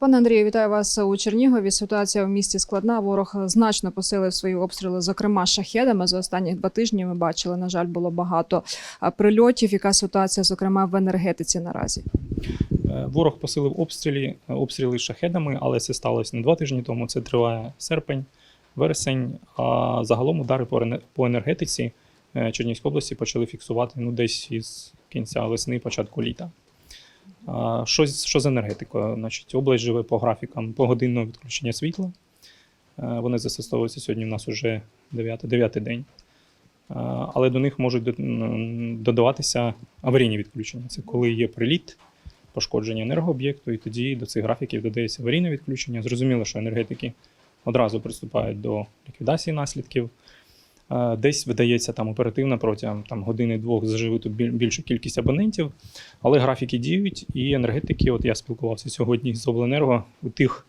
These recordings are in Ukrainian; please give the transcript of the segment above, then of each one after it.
Пане Андрію, вітаю вас у Чернігові. Ситуація в місті складна. Ворог значно посилив свої обстріли, зокрема шахедами. За останні два тижні ми бачили, на жаль, було багато прильотів. Яка ситуація, зокрема, в енергетиці наразі? Е, Ворог посилив обстріли, обстріли шахедами, але це сталося не два тижні тому. Це триває серпень, вересень. А загалом удари по ене- енергетиці е, Чернігівської області почали фіксувати ну, десь із кінця весни, початку літа. Що, що з енергетикою? Значить, область живе по графікам погодинного відключення світла. Е, Вони застосовуються сьогодні. У нас вже 9, 9 день. Е, Але до них можуть додаватися аварійні відключення. Це коли є приліт, пошкодження енергооб'єкту, і тоді до цих графіків додається аварійне відключення. Зрозуміло, що енергетики одразу приступають до ліквідації наслідків. Е, Десь видається там оперативно протягом там, години-двох заживити біль- більшу кількість абонентів, але графіки діють, і енергетики, от я спілкувався сьогодні з Обленерго, у тих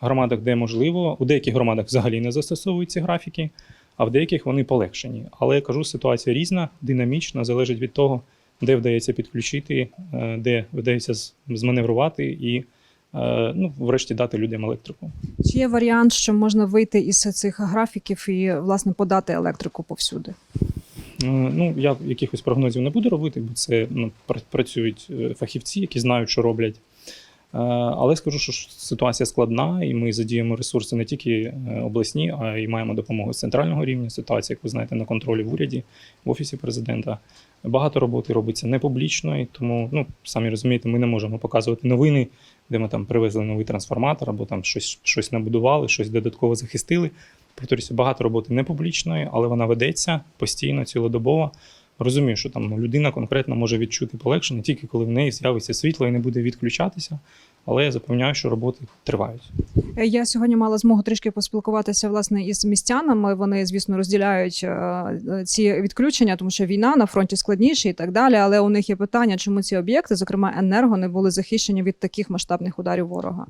громадах, де можливо, у деяких громадах взагалі не застосовують ці графіки, а в деяких вони полегшені. Але я кажу, ситуація різна, динамічна, залежить від того, де вдається підключити, е, де вдається зманеврувати і, ну, врешті, дати людям електрику. Чи є варіант, що можна вийти із цих графіків і власне подати електрику повсюди? Е, Ну, я якихось прогнозів не буду робити, бо це ну, працюють е, фахівці, які знають, що роблять. Е, Але скажу, що ситуація складна, і ми задіємо ресурси не тільки е, обласні, а й маємо допомогу з центрального рівня. Ситуація, як ви знаєте, на контролі в уряді, в офісі президента. Багато роботи робиться не публічно, і тому, ну самі розумієте, ми не можемо показувати новини, де ми там привезли новий трансформатор, або там щось, щось набудували, щось додатково захистили. Повторюся, багато роботи не публічної, але вона ведеться постійно, цілодобово. Розумію, що там ну, людина конкретно може відчути полегшення тільки коли в неї з'явиться світло і не буде відключатися. Але я запевняю, що роботи тривають. Е, Я сьогодні мала змогу трішки поспілкуватися власне із містянами. Вони, звісно, розділяють е, е, ці відключення, тому що війна на фронті складніше і так далі. Але у них є питання, чому ці об'єкти, зокрема енерго, не були захищені від таких масштабних ударів ворога.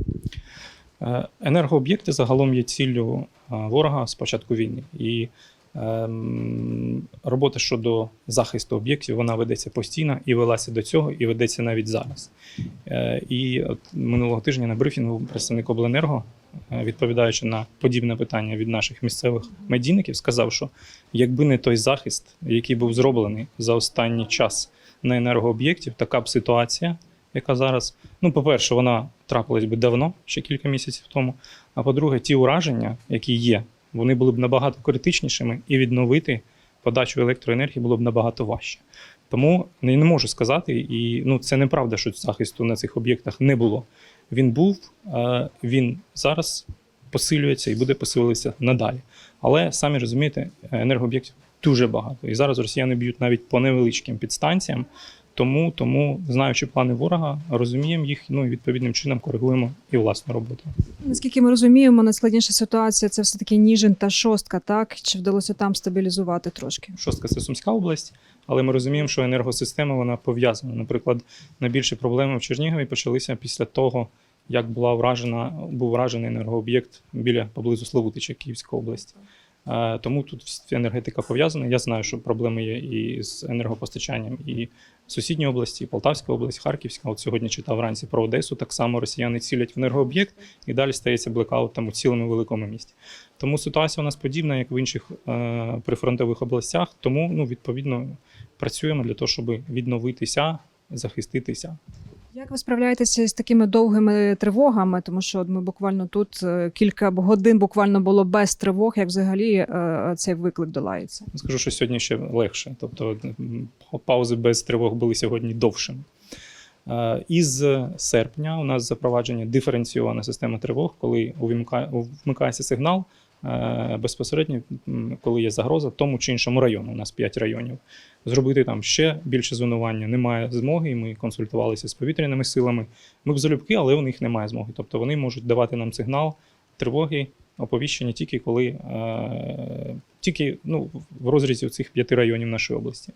Енергооб'єкти загалом є ціллю ворога з початку війни. І робота щодо захисту об'єктів вона ведеться постійно і велася до цього, і ведеться навіть зараз. Е, І от минулого тижня на брифінгу представник обленерго, е, відповідаючи на подібне питання від наших місцевих медійників, сказав, що якби не той захист, який був зроблений за останній час на енергооб'єктів, така б ситуація, яка зараз. Ну, по-перше, вона трапилась би давно, ще кілька місяців тому. А по-друге, ті ураження, які є, вони були б набагато критичнішими, і відновити подачу електроенергії було б набагато важче. Тому не, можу сказати, і ну це неправда, що захисту на цих об'єктах не було. Він був, е, він зараз посилюється і буде посилюватися надалі. Але самі розумієте, енергооб'єктів дуже багато. І зараз росіяни б'ють навіть по невеличким підстанціям. Тому, тому, знаючи плани ворога, розуміємо їх, ну і відповідним чином коригуємо і власну роботу. Наскільки ми розуміємо, найскладніша ситуація це все таки Ніжин та шостка. Так чи вдалося там стабілізувати трошки? Шостка це Сумська область, але ми розуміємо, що енергосистема вона пов'язана. Наприклад, найбільші проблеми в Чернігові почалися після того, як була вражена, був вражений енергооб'єкт біля поблизу Славутича Київської області. Е, Тому тут енергетика пов'язана. Я знаю, що проблеми є і з енергопостачанням, і в сусідній області, і Полтавська область, Харківська. От сьогодні читав вранці про Одесу. Так само росіяни цілять в енергооб'єкт, і далі стається блекаут там у цілому великому місті. Тому ситуація у нас подібна, як в інших е, прифронтових областях. Тому ну, відповідно працюємо для того, щоб відновитися, захиститися. Як ви справляєтеся з такими довгими тривогами? Тому що ми буквально тут е, кілька годин буквально було без тривог, як взагалі е, цей виклик долається. Скажу, що сьогодні ще легше. Тобто паузи без тривог були сьогодні довшими. Е, Із серпня у нас запровадження диференційована система тривог, коли вмикається сигнал безпосередньо, коли є загроза тому чи іншому району. У нас 5 районів. Зробити там ще більше зонування немає змоги. і Ми консультувалися з повітряними силами. Ми б залюбки, але у них немає змоги. Тобто вони можуть давати нам сигнал тривоги, оповіщення тільки коли е, тільки ну, в розрізі цих п'яти районів нашої області.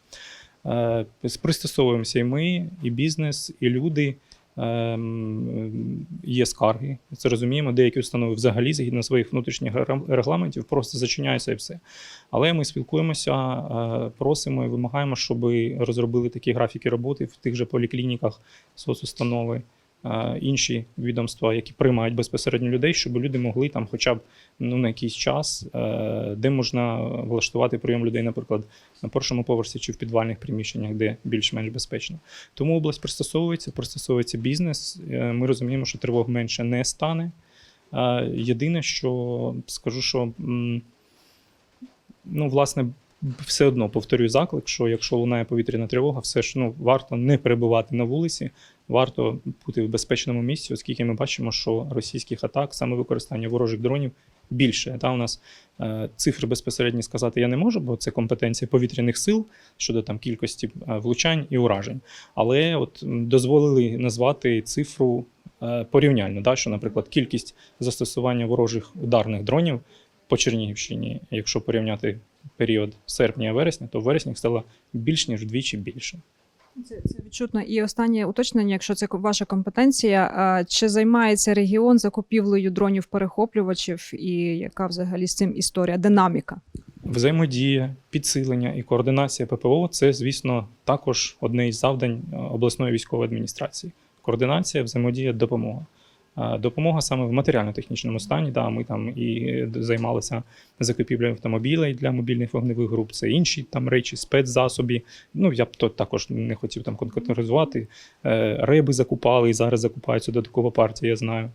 Е, пристосовуємося і ми, і бізнес, і люди. Ем, Є скарги, це розуміємо. Деякі установи взагалі згідно своїх внутрішніх регла- регламентів просто зачиняються і все. Але ми спілкуємося, е, просимо і вимагаємо, щоб розробили такі графіки роботи в тих же поліклініках, соцустанови. Інші відомства, які приймають безпосередньо людей, щоб люди могли там, хоча б ну, на якийсь час, е, де можна влаштувати прийом людей, наприклад, на першому поверсі чи в підвальних приміщеннях, де більш-менш безпечно. Тому область пристосовується, пристосовується бізнес. Е, Ми розуміємо, що тривог менше не стане. Е, Єдине, що скажу, що ну, власне, все одно повторюю заклик, що якщо лунає повітряна тривога, все ж ну, варто не перебувати на вулиці, варто бути в безпечному місці, оскільки ми бачимо, що російських атак, саме використання ворожих дронів більше. Та у нас е, цифри безпосередньо сказати я не можу, бо це компетенція повітряних сил щодо там кількості е, влучань і уражень. Але от дозволили назвати цифру е, порівняльно, да, що, наприклад, кількість застосування ворожих ударних дронів по Чернігівщині, якщо порівняти період серпня-вересня, то в вересні стало більш ніж вдвічі більше. Це, це відчутно. І останнє уточнення, якщо це ваша компетенція, чи займається регіон закупівлею дронів перехоплювачів, і яка взагалі з цим історія, динаміка? Взаємодія, підсилення і координація ППО це, звісно, також одне із завдань обласної військової адміністрації. Координація, взаємодія, допомога. Е, Допомога саме в матеріально-технічному стані. Да, ми там і е, займалися закупівлею автомобілей для мобільних вогневих груп, це інші там речі, спецзасоби. Ну я б то також не хотів там конкретизувати. Риби Реби закупали і зараз закупаються додаткова партія, я знаю.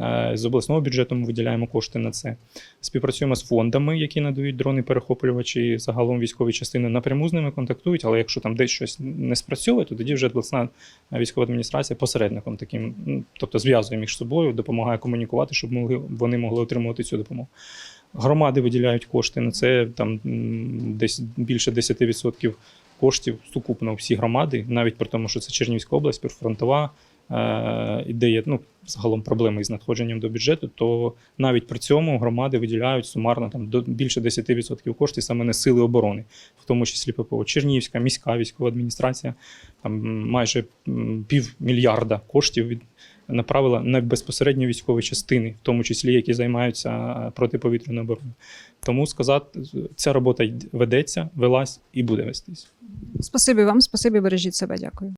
Е, З обласного бюджету ми виділяємо кошти на це. Співпрацюємо з фондами, які надають дрони-перехоплювачі. Загалом військові частини напряму з ними контактують, але якщо там десь щось не спрацьовує, то тоді вже обласна військова адміністрація посередником таким, ну, тобто зв'язує між собою, допомагає комунікувати, щоб вони могли отримувати цю допомогу. Громади виділяють кошти на це там десь більше 10% коштів сукупно всі громади, навіть при тому, що це Чернівська область, прифронтова, і де є ну, загалом проблеми із надходженням до бюджету, то навіть при цьому громади виділяють сумарно там до більше 10% коштів саме на сили оборони, в тому числі ППО. Чернігівська міська військова адміністрація там майже півмільярда коштів від направила на безпосередньо військові частини, в тому числі які займаються е, протиповітряною обороною. Тому сказати, ця робота ведеться, велась і буде вестись. Спасибі вам, спасибі, бережіть себе. Дякую.